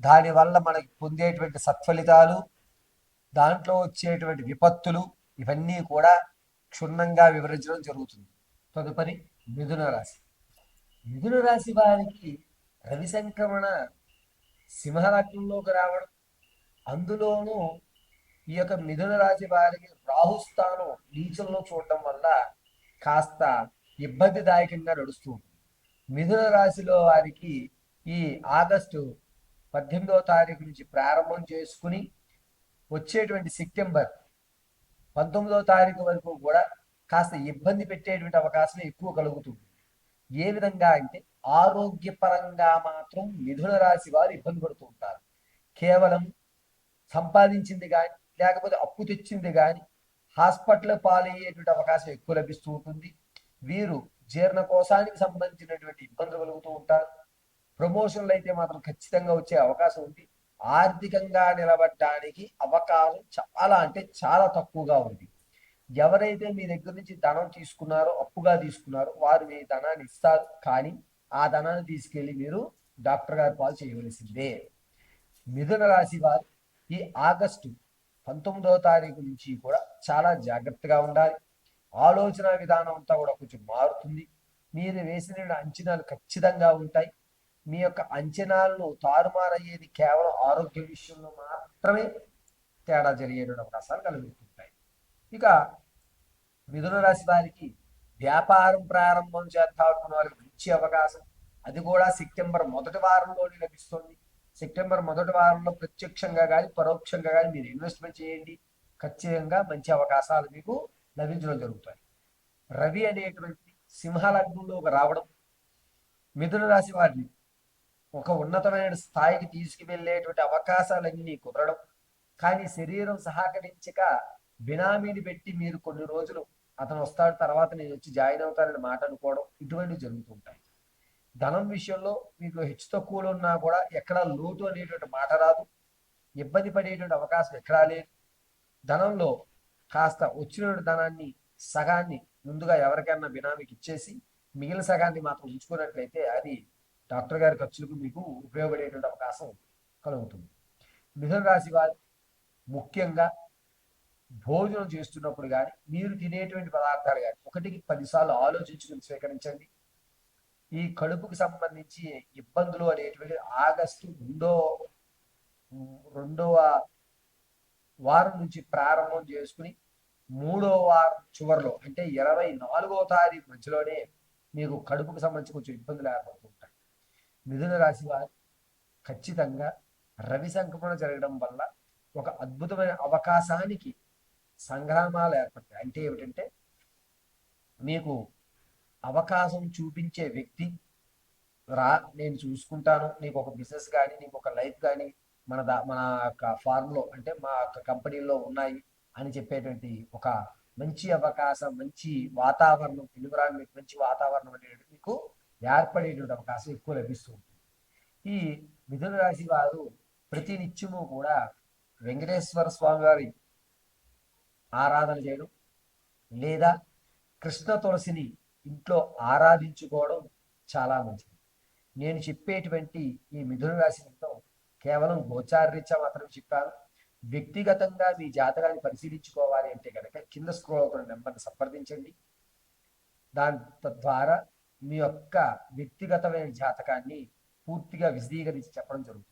దానివల్ల మనకి పొందేటువంటి సత్ఫలితాలు దాంట్లో వచ్చేటువంటి విపత్తులు ఇవన్నీ కూడా క్షుణ్ణంగా వివరించడం జరుగుతుంది. తదుపరి మిథున రాశి. మిథున రాశి వారికి రవి సంక్రమణ సింహలగ్నంలోకి రావడం అందులోనూ ఈ యొక్క మిథున రాశి వారికి రాహుస్థానం నీచంలో చూడటం వల్ల కాస్త ఇబ్బందిదాయకంగా నడుస్తూ ఉంటుంది. మిథున రాశిలో వారికి ఈ ఆగస్టు పద్దెనిమిదవ తారీఖు నుంచి ప్రారంభం చేసుకుని వచ్చేటువంటి సెప్టెంబర్ పంతొమ్మిదవ తారీఖు వరకు కూడా కాస్త ఇబ్బంది పెట్టేటువంటి అవకాశం ఎక్కువ కలుగుతుంది. ఏ విధంగా అంటే ఆరోగ్యపరంగా మాత్రం మిథున రాశి వారు ఇబ్బంది పడుతూ ఉంటారు. కేవలం సంపాదించింది కానీ లేకపోతే అప్పు తెచ్చింది కానీ హాస్పిటల్ పాలయ్యేటువంటి అవకాశం ఎక్కువ లభిస్తూ ఉంటుంది. వీరు జీర్ణకోశానికి సంబంధించినటువంటి ఇబ్బందులు కలుగుతూ ఉంటారు. ప్రమోషన్లు అయితే మాత్రం ఖచ్చితంగా వచ్చే అవకాశం ఉంది. ఆర్థికంగా నిలబడడానికి అవకాశం చాలా అంటే చాలా తక్కువగా ఉంది. ఎవరైతే మీ దగ్గర నుంచి ధనం తీసుకున్నారో అప్పుగా తీసుకున్నారో వారు మీ ధనాన్ని ఇస్తారు. కానీ ఆ ధనాన్ని తీసుకెళ్ళి మీరు డాక్టర్ గారి పాలు చేయవలసిందే. మిథున రాశి వారు ఈ ఆగస్టు పంతొమ్మిదవ తారీఖు నుంచి కూడా చాలా జాగ్రత్తగా ఉండాలి. ఆలోచన విధానం అంతా కూడా కొంచెం మారుతుంది. మీరు వేసిన అంచనాలు ఖచ్చితంగా ఉంటాయి. మీ యొక్క అంచనాలను తారుమారయ్యేది కేవలం ఆరోగ్య విషయంలో మాత్రమే తేడా జరిగేటువంటి అవకాశాలు కలుగుతుంటాయి. ఇక మిథున రాశి వారికి వ్యాపారం ప్రారంభం చేద్దామనుకున్న వారికి మంచి అవకాశం. అది కూడా సెప్టెంబర్ మొదటి వారంలోనే లభిస్తుంది. సెప్టెంబర్ మొదటి వారంలో ప్రత్యక్షంగా కానీ పరోక్షంగా కానీ మీరు ఇన్వెస్ట్మెంట్ చేయండి. ఖచ్చితంగా మంచి అవకాశాలు మీకు లభించడం జరుగుతాయి. రవి అనేటువంటి సింహలగ్నంలోకి రావడం మిథున రాశి వారిని ఒక ఉన్నతమైన స్థాయికి తీసుకువెళ్ళేటువంటి అవకాశాలన్నీ కుదరడం కానీ శరీరం సహకరించక బినామీని పెట్టి మీరు కొన్ని రోజులు అతను వస్తాడు తర్వాత నేను వచ్చి జాయిన్ అవుతానని మాట అనుకోవడం ఇటువంటివి జరుగుతుంటాయి ధనం విషయంలో మీకు హెచ్చు తక్కువలు ఉన్నా కూడా ఎక్కడా లోటు అనేటువంటి మాట రాదు. ఇబ్బంది పడేటువంటి అవకాశం ఎక్కడా లేదు. ధనంలో కాస్త వచ్చిన ధనాన్ని సగాన్ని ముందుగా ఎవరికైనా బినామీకి ఇచ్చేసి మిగిలిన సగాన్ని మాత్రం ఉంచుకున్నట్లయితే అది డాక్టర్ గారి ఖర్చులకు మీకు ఉపయోగపడేటువంటి అవకాశం కలుగుతుంది. మిథున రాశి వారు ముఖ్యంగా భోజనం చేస్తున్నప్పుడు కానీ మీరు తినేటువంటి పదార్థాలు కానీ ఒకటికి పదిసార్లు ఆలోచించుకుని స్వీకరించండి ఈ కడుపుకు సంబంధించి ఇబ్బందులు అనేటువంటి ఆగస్టు రెండో రెండవ వారం నుంచి ప్రారంభం చేసుకుని మూడో వారం చివరిలో అంటే ఇరవై నాలుగో తారీఖు మధ్యలోనే మీకు కడుపుకు సంబంధించి కొంచెం ఇబ్బందులు ఏర్పడుతుంది మిథున రాశి వారు ఖచ్చితంగా రవి సంక్రమణ జరగడం వల్ల ఒక అద్భుతమైన అవకాశానికి సంగ్రామాలు ఏర్పడతాయి. అంటే ఏమిటంటే మీకు అవకాశం చూపించే వ్యక్తి రా నేను చూసుకుంటాను. నీకు ఒక బిజినెస్ కానీ నీకు ఒక లైఫ్ కానీ మన దా మన యొక్క ఫార్మ్లో అంటే మా యొక్క కంపెనీలో ఉన్నాయి అని చెప్పేటువంటి ఒక మంచి అవకాశం మంచి వాతావరణం ఎన్విరాన్మెంట్ మంచి వాతావరణం అనేది మీకు ఏర్పడేటువంటి అవకాశం ఎక్కువ లభిస్తూ ఉంటుంది. ఈ మిథున రాశి వారు ప్రతి నిత్యము కూడా వెంకటేశ్వర స్వామి వారి ఆరాధన చేయడం లేదా కృష్ణ తులసిని ఇంట్లో ఆరాధించుకోవడం చాలా మంచిది. నేను చెప్పేటువంటి ఈ మిథున రాశి మొత్తం కేవలం గోచారరీత్యా మాత్రమే చెప్పాను. వ్యక్తిగతంగా మీ జాతకాన్ని పరిశీలించుకోవాలి అంటే కనుక కింద స్క్రోల్ అవుతున్న నెంబర్ని సంప్రదించండి. దాని తద్వారా మీ యొక్క వ్యక్తిగతమైన జాతకాన్ని పూర్తిగా విశదీకరించి చెప్పడం జరుగుతుంది.